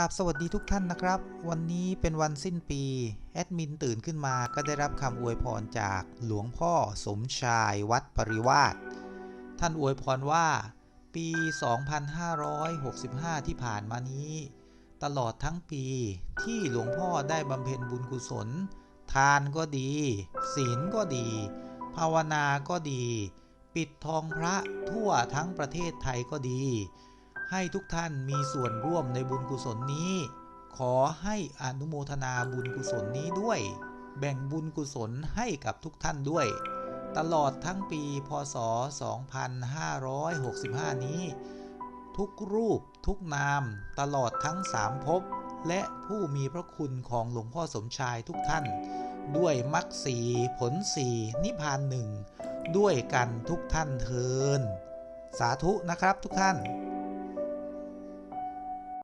ครับสวัสดีทุกท่านนะครับ วันนี้เป็นวันสิ้นปี แอดมินตื่นขึ้นมาก็ได้รับคำอวยพรจากหลวงพ่อสมชายวัดปริวาสท่านอวยพรว่า ปี 2565 ที่ผ่านมานี้ ตลอดทั้งปีที่หลวงพ่อได้บำเพ็ญบุญกุศล ทานก็ดี ศีลก็ดี ภาวนาก็ดี ปิดทองพระทั่วทั้งประเทศไทยก็ดี ให้ทุกท่านมีส่วนร่วมในบุญกุศลนี้ ขอให้อนุโมทนาบุญกุศลนี้ด้วย แบ่งบุญกุศลให้กับทุกท่านด้วย ตลอดทั้งปีพศ 2565 นี้ ทุกรูปทุกนามตลอดทั้งสามภพและผู้มีพระคุณของหลวงพ่อสมชายทุกท่าน ด้วยมรรคสีผลสีนิพพานหนึ่งด้วยกันทุกท่านเทิน สาธุนะครับทุกท่าน